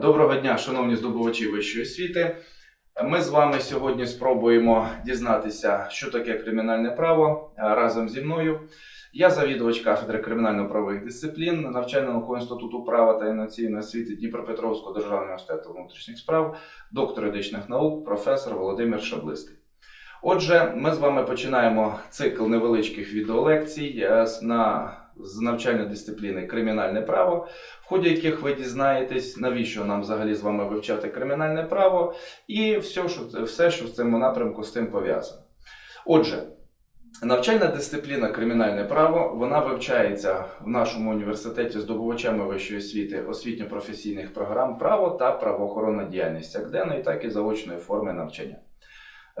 Доброго дня, шановні здобувачі вищої освіти. Ми з вами сьогодні спробуємо дізнатися, що таке кримінальне право е, разом зі мною. Я завідувач кафедри кримінально-правових дисциплін навчально-наукового інституту права та інноваційної освіти Дніпропетровського державного університету внутрішніх справ, доктор юридичних наук, професор Володимир Шаблистий. Отже, ми з вами починаємо цикл невеличких відеолекцій е, на з навчальної дисципліни кримінальне право, в ході яких ви дізнаєтесь, навіщо нам взагалі з вами вивчати кримінальне право, і все, що, все, що в цьому напрямку з цим пов'язано. Отже, навчальна дисципліна кримінальне право вона вивчається в нашому університеті здобувачами вищої освіти освітньо-професійних програм право та правоохоронна діяльність як денної, так і заочної форми навчання.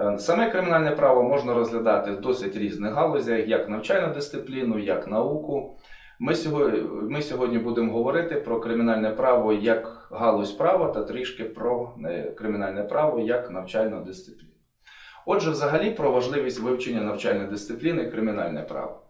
Е, Саме кримінальне право можна розглядати в досить різних галузях, як навчальну дисципліну, як науку. Ми сьогодні, ми сьогодні будемо говорити про кримінальне право як галузь права та трішки про е, кримінальне право як навчальну дисципліну. Отже, взагалі про важливість вивчення навчальної дисципліни кримінальне право.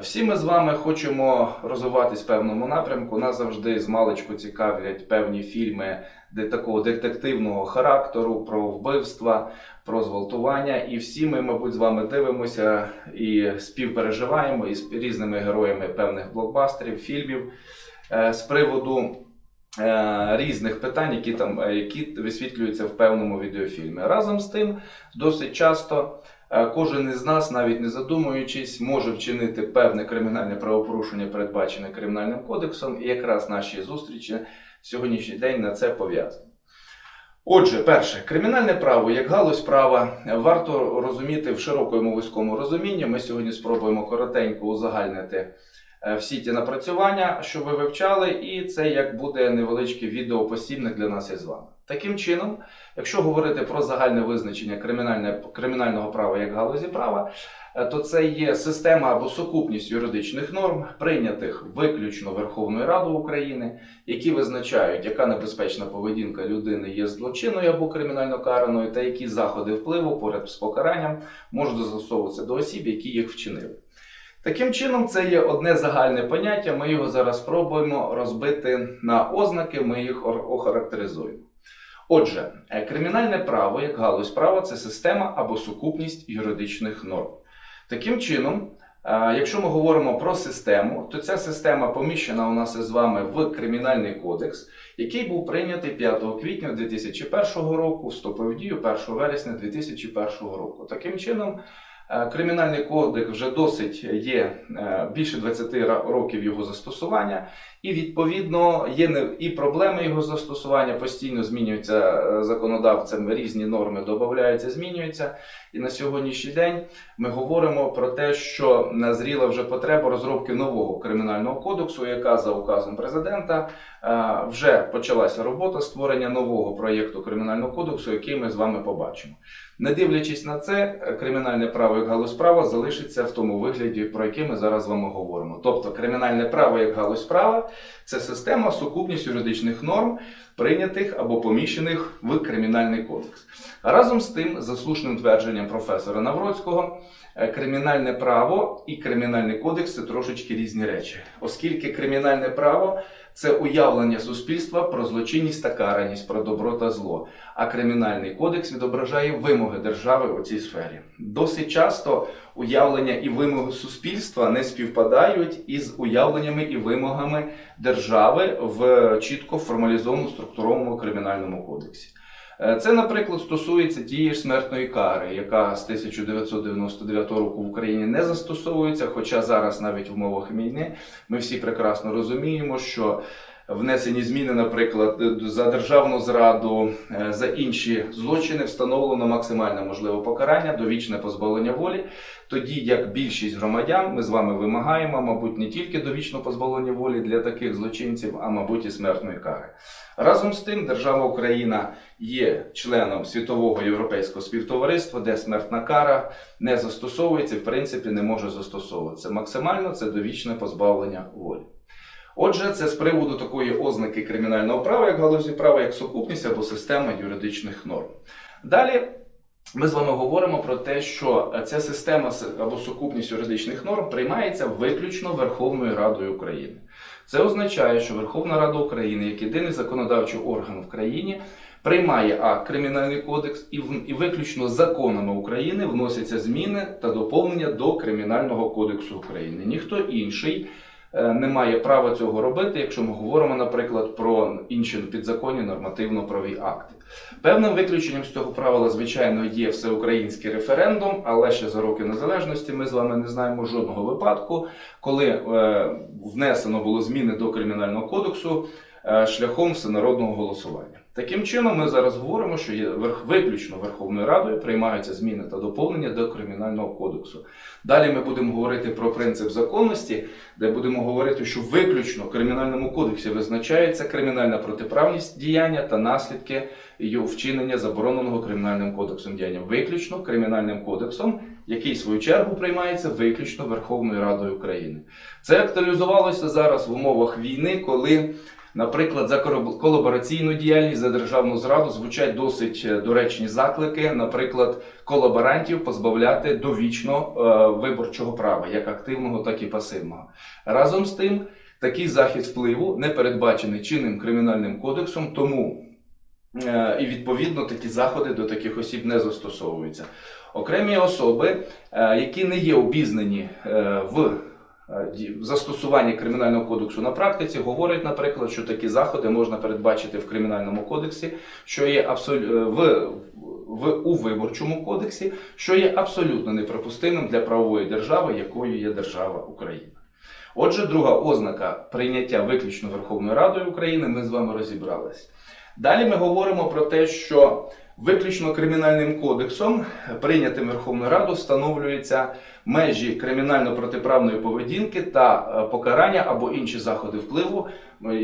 Всі ми з вами хочемо розвиватись в певному напрямку. Нас завжди з маличку цікавлять певні фільми такого детективного характеру, про вбивства, про зґвалтування. І всі ми, мабуть, з вами дивимося і співпереживаємо із різними героями певних блокбастерів, фільмів е, з приводу е, різних питань, які там е, які висвітлюються в певному відеофільмі. Разом з тим, досить часто. Кожен із нас, навіть не задумуючись, може вчинити певне кримінальне правопорушення, передбачене кримінальним кодексом, і якраз наші зустрічі сьогоднішній день на це пов'язано. Отже, перше, кримінальне право як галузь права варто розуміти в широкому вузькому розумінні. Ми сьогодні спробуємо коротенько узагальнити е, всі ті напрацювання, що ви вивчали, і це як буде невеличкий відеопосібник для нас із вами. Таким чином, якщо говорити про загальне визначення кримінального права як галузі права, е, то це є система або сукупність юридичних норм, прийнятих виключно Верховною Радою України, які визначають, яка небезпечна поведінка людини є злочинною або кримінально караною, та які заходи впливу поряд з покаранням можуть застосовуватися до осіб, які їх вчинили. Таким чином, це є одне загальне поняття. Ми його зараз спробуємо розбити на ознаки, ми їх охарактеризуємо. Отже, е, кримінальне право як галузь права це система або сукупність юридичних норм. Таким чином, е, якщо ми говоримо про систему, то ця система поміщена у нас із вами в Кримінальний кодекс, який був прийнятий 5 квітня 2001 року, вступив в дію 1 вересня 2001 року. Таким чином, Кримінальний кодекс вже досить є е, більше 20 років його застосування, і відповідно є і проблеми його застосування постійно змінюються е, законодавцем, різні норми додаються, змінюються. І на сьогоднішній день ми говоримо про те, що назріла вже потреба розробки нового кримінального кодексу, яка за указом президента е, вже почалася робота створення нового проєкту кримінального кодексу, який ми з вами побачимо. Не дивлячись на це, е, кримінальне право як галузь права залишиться в тому вигляді, про який ми зараз з вами говоримо. Тобто, кримінальне право як галузь права це система, сукупність юридичних норм, прийнятих або поміщених в кримінальний кодекс. Разом з тим, за слушним твердженням професора Навроцького, е, кримінальне право і кримінальний кодекс це трошечки різні речі, оскільки кримінальне право це уявлення суспільства про злочинність та караність, про добро та зло. А кримінальний кодекс відображає вимоги держави у цій сфері. Досить часто уявлення і вимоги суспільства не співпадають із уявленнями і вимогами держави в чітко формалізованому структурованому кримінальному кодексі. Е, Це, наприклад, стосується тієї смертної кари, яка з 1999 року в Україні не застосовується. Хоча зараз, навіть в умовах війни, ми всі прекрасно розуміємо, що внесені зміни, наприклад, за державну зраду, е, за інші злочини встановлено максимальне можливе покарання, довічне позбавлення волі. Тоді як більшість громадян, ми з вами вимагаємо, мабуть, не тільки довічного позбавлення волі для таких злочинців, а мабуть і смертної кари. Разом з тим, держава Україна є членом світового європейського співтовариства, де смертна кара не застосовується, в принципі, не може застосовуватися. Максимально це довічне позбавлення волі. Отже, це з приводу такої ознаки кримінального права, як галузі права, як сукупність або система юридичних норм. Далі ми з вами говоримо про те, що ця система або сукупність юридичних норм приймається виключно Верховною Радою України. Це означає, що Верховна Рада України, як єдиний законодавчий орган в країні, приймає а кримінальний кодекс і, в- і виключно законами України вносяться зміни та доповнення до Кримінального кодексу України. Ніхто інший не має права цього робити, якщо ми говоримо, наприклад, про інші підзаконні нормативно-праві акти. Певним виключенням з цього правила, звичайно, є всеукраїнський референдум, але ще за роки незалежності ми з вами не знаємо жодного випадку, коли е, внесено було зміни до кримінального кодексу е, шляхом всенародного голосування. Таким чином, ми зараз говоримо, що є виключно Верховною Радою приймаються зміни та доповнення до кримінального кодексу. Далі ми будемо говорити про принцип законності, де будемо говорити, що виключно в кримінальному кодексі визначається кримінальна протиправність діяння та наслідки його вчинення забороненого кримінальним кодексом діяння, виключно кримінальним кодексом, який в свою чергу приймається виключно Верховною Радою України. Це актуалізувалося зараз в умовах війни, коли. Наприклад, за колабораційну діяльність, за державну зраду звучать досить е, доречні заклики, наприклад, колаборантів позбавляти довічно е, виборчого права, як активного, так і пасивного. Разом з тим, такий захід впливу не передбачений чинним кримінальним кодексом, тому е, і відповідно такі заходи до таких осіб не застосовуються. Окремі особи, які не є обізнані в е, застосуванні кримінального кодексу на практиці, говорять, наприклад, що такі заходи можна передбачити в кримінальному кодексі, що є абсолютно в, в у виборчому кодексі, що є абсолютно неприпустимим для правової держави, якою є держава Україна. Отже, друга ознака прийняття виключно Верховною Радою України, ми з вами розібралися. Далі ми говоримо про те, що виключно кримінальним кодексом, прийнятим Верховною Радою, встановлюються межі кримінально-протиправної поведінки та е, покарання або інші заходи впливу, е,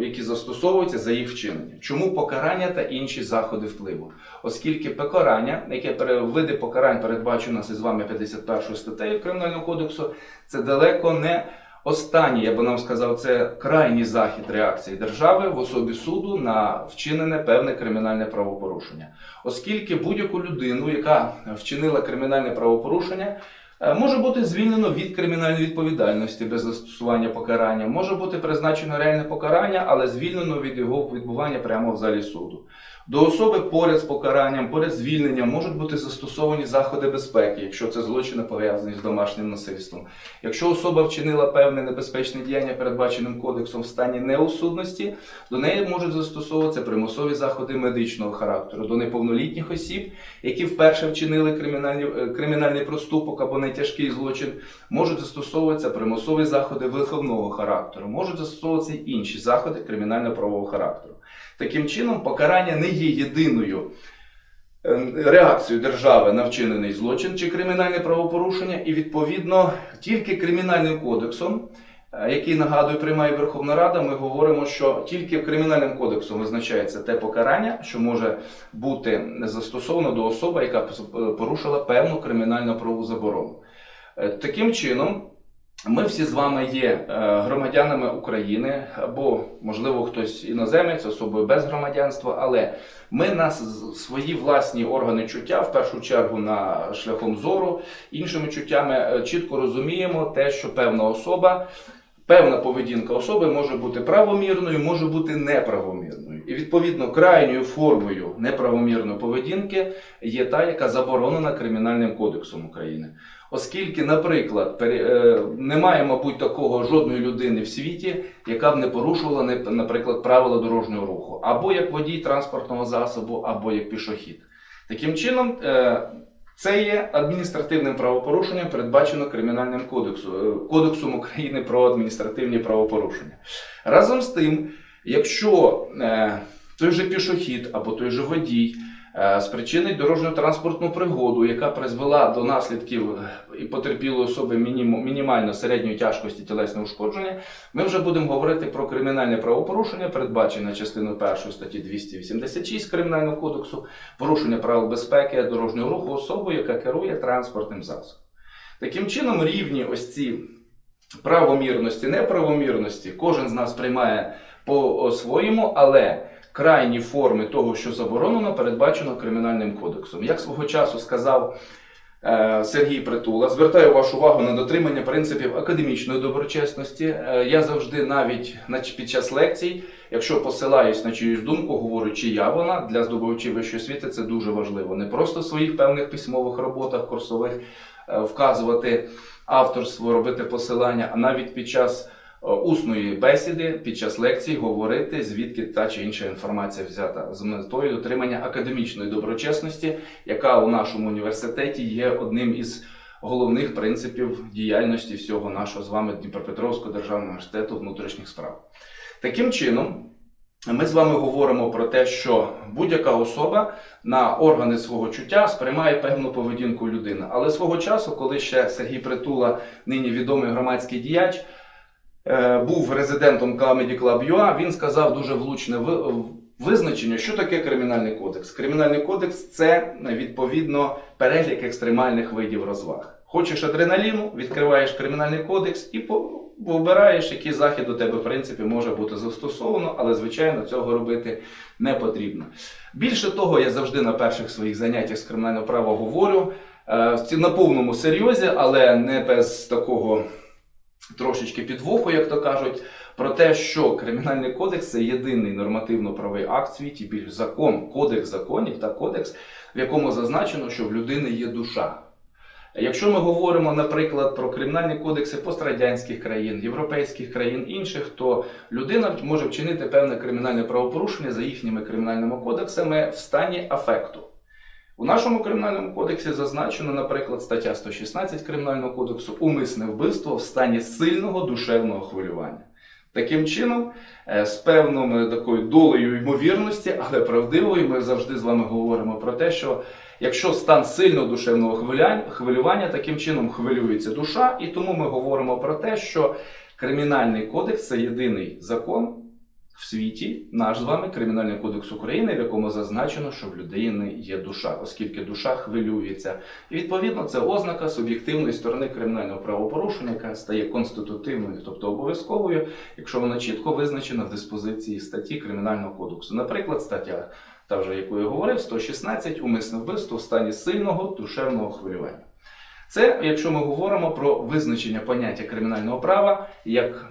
які застосовуються за їх вчинення. Чому покарання та інші заходи впливу? Оскільки покарання, яке види покарань передбачено із вами 51 статтею Кримінального кодексу, це далеко не останній, я би нам сказав, це крайній захід реакції держави в особі суду на вчинене певне кримінальне правопорушення. Оскільки будь-яку людину, яка вчинила кримінальне правопорушення, е, може бути звільнено від кримінальної відповідальності без застосування покарання, може бути призначено реальне покарання, але звільнено від його відбування прямо в залі суду. До особи поряд з покаранням, поряд звільненням можуть бути застосовані заходи безпеки, якщо це злочини пов'язані з домашнім насильством. Якщо особа вчинила певне небезпечне діяння, передбаченим кодексом в стані неусудності, до неї можуть застосовуватися примусові заходи медичного характеру до неповнолітніх осіб, які вперше вчинили е, кримінальний проступок або нетяжкий злочин, можуть застосовуватися примусові заходи виховного характеру, можуть застосовуватися інші заходи кримінально-правового характеру. Таким чином, покарання не є єдиною е, реакцією держави на вчинений злочин чи кримінальне правопорушення, і відповідно тільки кримінальним кодексом, е, який нагадую, приймає Верховна Рада, ми говоримо, що тільки кримінальним кодексом визначається те покарання, що може бути застосовано до особи, яка порушила певну кримінальну правову заборону. Е, Таким чином. Ми всі з вами є е, громадянами України, або, можливо, хтось іноземець, особою без громадянства, але ми на свої власні органи чуття, в першу чергу на шляхом зору, іншими чуттями е, чітко розуміємо те, що певна особа, певна поведінка особи може бути правомірною, може бути неправомірною. І відповідно крайньою формою неправомірної поведінки є та, яка заборонена Кримінальним кодексом України. Оскільки, наприклад, е, немає, мабуть, такого жодної людини в світі, яка б не порушувала, наприклад, правила дорожнього руху, або як водій транспортного засобу, або як пішохід. Таким чином, е, це є адміністративним правопорушенням, передбачено Кримінальним кодексом, е, кодексом України про адміністративні правопорушення. Разом з тим, якщо той же пішохід або той же водій спричинить дорожньо-транспортну пригоду, яка призвела до наслідків е, і потерпілої особи мінімально середньої тяжкості тілесного ушкодження, ми вже будемо говорити про кримінальне правопорушення, передбачене частиною 1 статті 286 Кримінального кодексу, порушення правил безпеки дорожнього руху особою, яка керує транспортним засобом. Таким чином, рівні ось ці правомірності, неправомірності, кожен з нас приймає по-своєму, але крайні форми того, що заборонено, передбачено кримінальним кодексом. Як свого часу сказав е, Сергій Притула, звертаю вашу увагу на дотримання принципів академічної доброчесності. Е, Я завжди навіть на- під час лекцій, якщо посилаюсь на чиюсь думку, говорю, чия вона для здобувачів вищої освіти це дуже важливо. Не просто в своїх певних письмових роботах, курсових е, вказувати авторство, робити посилання, а навіть під час усної бесіди, під час лекцій говорити, звідки та чи інша інформація взята з метою дотримання академічної доброчесності, яка у нашому університеті є одним із головних принципів діяльності всього нашого з вами Дніпропетровського державного університету внутрішніх справ. Таким чином, ми з вами говоримо про те, що будь-яка особа на органи свого чуття сприймає певну поведінку людини. Але свого часу, коли ще Сергій Притула, нині відомий громадський діяч, е, був резидентом Comedy Club UA, він сказав дуже влучне ви- визначення, що таке кримінальний кодекс. Кримінальний кодекс це відповідно перелік екстремальних видів розваг. Хочеш адреналіну, відкриваєш кримінальний кодекс і обираєш, який захід до тебе в принципі може бути застосовано, але звичайно цього робити не потрібно. Більше того, я завжди на перших своїх заняттях з кримінального права говорю е, на повному серйозі, але не без такого трошечки підвоху, як то кажуть, про те, що кримінальний кодекс це єдиний нормативно-правий акт в світі, більш закон, кодекс законів та кодекс, в якому зазначено, що в людини є душа. Якщо ми говоримо, наприклад, про кримінальні кодекси пострадянських країн, європейських країн інших, то людина може вчинити певне кримінальне правопорушення за їхніми кримінальними кодексами в стані афекту. У нашому кримінальному кодексі зазначено, наприклад, стаття 116 Кримінального кодексу умисне вбивство в стані сильного душевного хвилювання. Таким чином, е, з певною такою долею ймовірності, але правдивою, ми завжди з вами говоримо про те, що якщо стан сильного душевного хвилювання, таким чином хвилюється душа, і тому ми говоримо про те, що Кримінальний кодекс це єдиний закон в світі, наш з вами Кримінальний кодекс України, в якому зазначено, що в людини є душа, оскільки душа хвилюється. І відповідно це ознака суб'єктивної сторони кримінального правопорушення, яка стає конститутивною, тобто обов'язковою, якщо вона чітко визначена в диспозиції статті Кримінального кодексу. Наприклад, стаття, та вже яку я говорив, 116 умисне вбивство в стані сильного душевного хвилювання. Це, якщо ми говоримо про визначення поняття кримінального права як,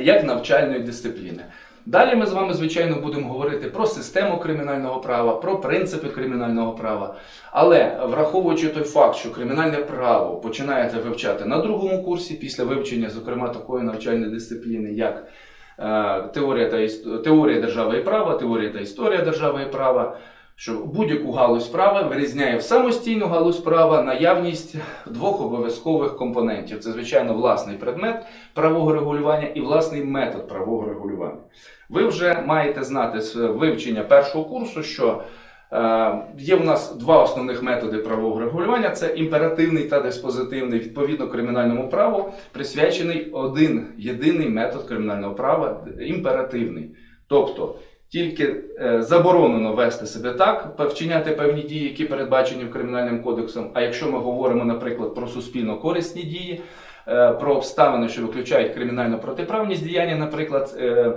як навчальної дисципліни. Далі ми з вами, звичайно, будемо говорити про систему кримінального права, про принципи кримінального права. Але враховуючи той факт, що кримінальне право починається вивчати на другому курсі після вивчення, зокрема, такої навчальної дисципліни, як е, теорія, та іс- теорія держави і права, теорія та історія держави і права, що будь-яку галузь права вирізняє в самостійну галузь права наявність двох обов'язкових компонентів. Це, звичайно, власний предмет правового регулювання і власний метод правового регулювання. Ви вже маєте знати з вивчення першого курсу, що е, є в нас два основних методи правового регулювання: це імперативний та диспозитивний, відповідно кримінальному праву, присвячений один єдиний метод кримінального права імперативний. Тобто тільки е, заборонено вести себе так, вчиняти певні дії, які передбачені кримінальним кодексом. А якщо ми говоримо, наприклад, про суспільно корисні дії, е, про обставини, що виключають кримінальну протиправність діяння, наприклад. е,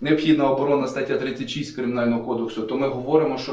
Необхідна оборона стаття 36 Кримінального кодексу, то ми говоримо, що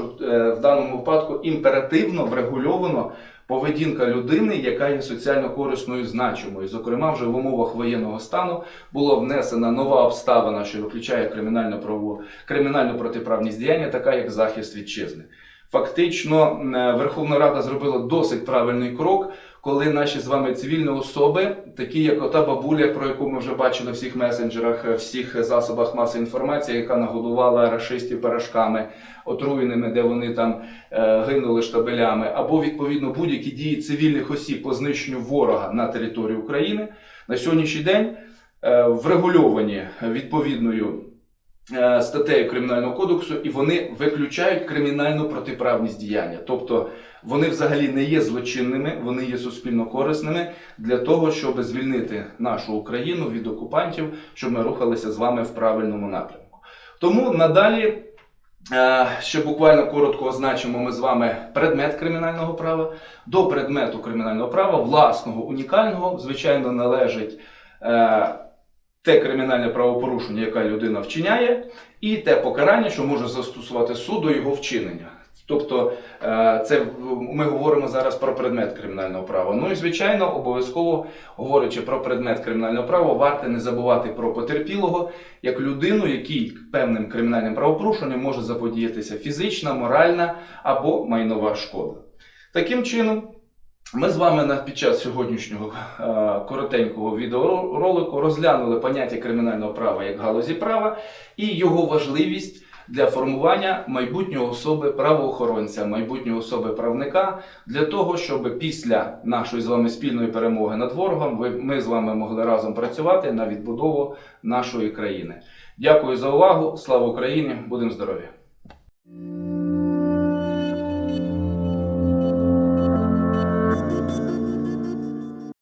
в даному випадку імперативно врегульовано поведінка людини, яка є соціально корисною значимою. Зокрема, вже в умовах воєнного стану була внесена нова обставина, що виключає кримінальну право кримінальну протиправність діяння, така як захист вітчизни. Фактично, е, Верховна Рада зробила досить правильний крок, коли наші з вами цивільні особи, такі як ота бабуля, про яку ми вже бачили в всіх месенджерах, е, всіх засобах масової інформації, яка нагодувала рашистів пирожками отруєними, де вони там е, гинули штабелями, або відповідно будь-які дії цивільних осіб по знищенню ворога на території України на сьогоднішній день е, врегульовані відповідною е, статтею Кримінального кодексу, і вони виключають кримінальну протиправність діяння. Тобто вони взагалі не є злочинними, вони є суспільно корисними для того, щоб звільнити нашу Україну від окупантів, щоб ми рухалися з вами в правильному напрямку. Тому надалі. е, Ще буквально коротко означимо ми з вами предмет кримінального права. До предмету кримінального права, власного, унікального, звичайно, належить е, те кримінальне правопорушення, яке людина вчиняє, і те покарання, що може застосувати суд до його вчинення. Тобто, е, це ми говоримо зараз про предмет кримінального права. Ну і звичайно, обов'язково говорячи про предмет кримінального права, варто не забувати про потерпілого як людину, якій певним кримінальним правопорушенням може заподіятися фізична, моральна або майнова шкода. Таким чином, ми з вами на під час сьогоднішнього е, коротенького відеоролику розглянули поняття кримінального права як галузі права і його важливість для формування майбутньої особи правоохоронця, майбутнього особи правника, для того, щоб після нашої з вами спільної перемоги над ворогом ми з вами могли разом працювати на відбудову нашої країни. Дякую за увагу. Слава Україні! Будемо здорові!